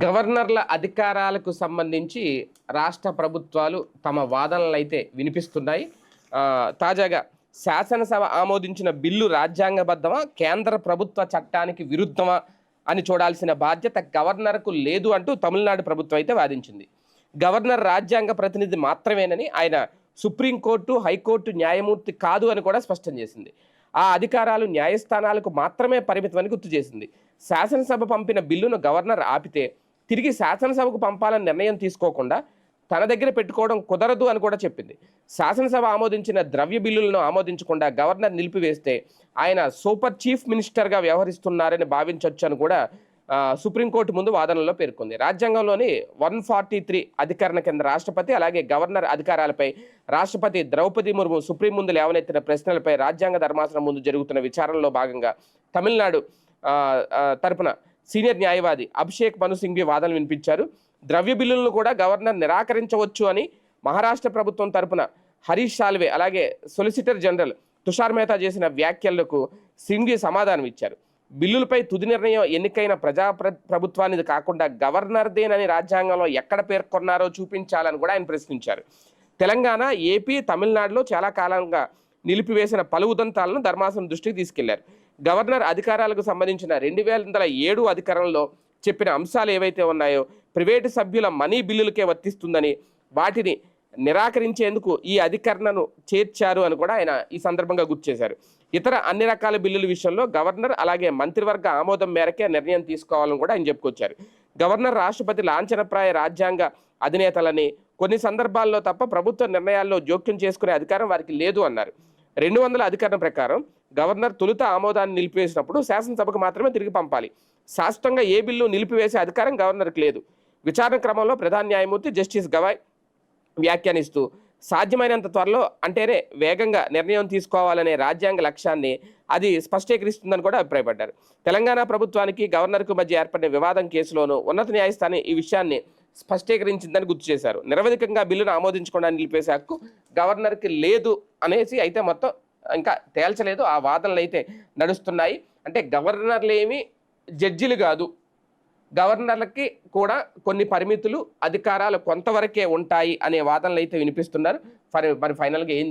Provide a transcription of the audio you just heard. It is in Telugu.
గవర్నర్ల అధికారాలకు సంబంధించి రాష్ట్ర ప్రభుత్వాలు తమ వాదనలు అయితే వినిపిస్తున్నాయి తాజాగా శాసనసభ ఆమోదించిన బిల్లు రాజ్యాంగబద్ధమా కేంద్ర ప్రభుత్వ చట్టానికి విరుద్ధమా అని చూడాల్సిన బాధ్యత గవర్నర్కు లేదు అంటూ తమిళనాడు ప్రభుత్వం అయితే వాదించింది. గవర్నర్ రాజ్యాంగ ప్రతినిధి మాత్రమేనని ఆయన సుప్రీంకోర్టు హైకోర్టు న్యాయమూర్తి కాదు అని కూడా స్పష్టం చేసింది. ఆ అధికారాలు న్యాయస్థానాలకు మాత్రమే పరిమితమని గుర్తు చేసింది. శాసనసభ పంపిన బిల్లును గవర్నర్ ఆపితే తిరిగి శాసనసభకు పంపాలని నిర్ణయం తీసుకోకుండా తన దగ్గర పెట్టుకోవడం కుదరదు అని కూడా చెప్పింది. శాసనసభ ఆమోదించిన ద్రవ్య బిల్లులను ఆమోదించకుండా గవర్నర్ నిలిపివేస్తే ఆయన సూపర్ చీఫ్ మినిస్టర్గా వ్యవహరిస్తున్నారని భావించవచ్చు అని కూడా సుప్రీంకోర్టు ముందు వాదనలో పేర్కొంది. రాజ్యాంగంలోని వన్ ఫార్టీ త్రీ అధికరణ కింద రాష్ట్రపతి అలాగే గవర్నర్ అధికారాలపై రాష్ట్రపతి ద్రౌపది ముర్ము సుప్రీం ముందు లేవనెత్తిన ప్రశ్నలపై రాజ్యాంగ ధర్మాసనం ముందు జరుగుతున్న విచారణలో భాగంగా తమిళనాడు తరపున సీనియర్ న్యాయవాది అభిషేక్ మను సింఘ్వి వాదనలు వినిపించారు. ద్రవ్య బిల్లులను కూడా గవర్నర్ నిరాకరించవచ్చు అని మహారాష్ట్ర ప్రభుత్వం తరపున హరీష్ సాల్వే అలాగే సొలిసిటర్ జనరల్ తుషార్ మెహతా చేసిన వ్యాఖ్యలకు సింఘ్వి సమాధానం ఇచ్చారు బిల్లులపై తుది నిర్ణయం ఎన్నికైన ప్రజా ప్ర- ప్రభుత్వానిది కాకుండా గవర్నర్దేనని రాజ్యాంగంలో ఎక్కడ పేర్కొన్నారో చూపించాలని కూడా ఆయన ప్రశ్నించారు. తెలంగాణ ఏపీ తమిళనాడులో చాలా కాలంగా నిలిపివేసిన పలు ఉదంతాలను ధర్మాసనం దృష్టికి తీసుకెళ్ళారు. గవర్నర్ అధికారాలకు సంబంధించిన రెండు వేల వందల ఏడు అధికారంలో చెప్పిన అంశాలు ఏవైతే ఉన్నాయో ప్రైవేటు సభ్యుల మనీ బిల్లులకే వర్తిస్తుందని వాటిని నిరాకరించేందుకు ఈ అధికరణను చేర్చారు అని కూడా ఆయన ఈ సందర్భంగా గుర్తు చేశారు. ఇతర అన్ని రకాల బిల్లుల విషయంలో గవర్నర్ అలాగే మంత్రివర్గ ఆమోదం మేరకే నిర్ణయం తీసుకోవాలని కూడా ఆయన చెప్పుకొచ్చారు. గవర్నర్ రాష్ట్రపతి లాంఛనప్రాయ రాజ్యాంగ అధినేతలని కొన్ని సందర్భాల్లో తప్ప ప్రభుత్వ నిర్ణయాల్లో జోక్యం చేసుకునే అధికారం వారికి లేదు అన్నారు. రెండు వందల అధికరణ ప్రకారం గవర్నర్ తొలుత ఆమోదాన్ని నిలిపివేసినప్పుడు శాసనసభకు మాత్రమే తిరిగి పంపాలి. శాశ్వతంగా ఏ బిల్లు నిలిపివేసే అధికారం గవర్నర్కి లేదు. విచారణ క్రమంలో ప్రధాన న్యాయమూర్తి జస్టిస్ గవాయ్ వ్యాఖ్యానిస్తూ సాధ్యమైనంత త్వరలో అంటేనే వేగంగా నిర్ణయం తీసుకోవాలనే రాజ్యాంగ లక్ష్యాన్ని అది స్పష్టీకరిస్తుందని కూడా అభిప్రాయపడ్డారు. తెలంగాణ ప్రభుత్వానికి గవర్నర్కు మధ్య ఏర్పడిన వివాదం కేసులోనూ ఉన్నత న్యాయస్థానం ఈ విషయాన్ని స్పష్టీకరించిందని గుర్తు చేశారు. నిరవధికంగా బిల్లును ఆమోదించకుండా నిలిపేసే హక్కు గవర్నర్కి లేదు అనేసి అయితే మొత్తం ఇంకా తేల్చలేదు. ఆ వాదనలు అయితే నడుస్తున్నాయి. అంటే గవర్నర్లేమి జడ్జిలు కాదు. గవర్నర్లకి కూడా కొన్ని పరిమితులు అధికారాలు కొంతవరకే ఉంటాయి అనే వాదనలు అయితే వినిపిస్తున్నారు. మరి మరి ఫైనల్గా ఏం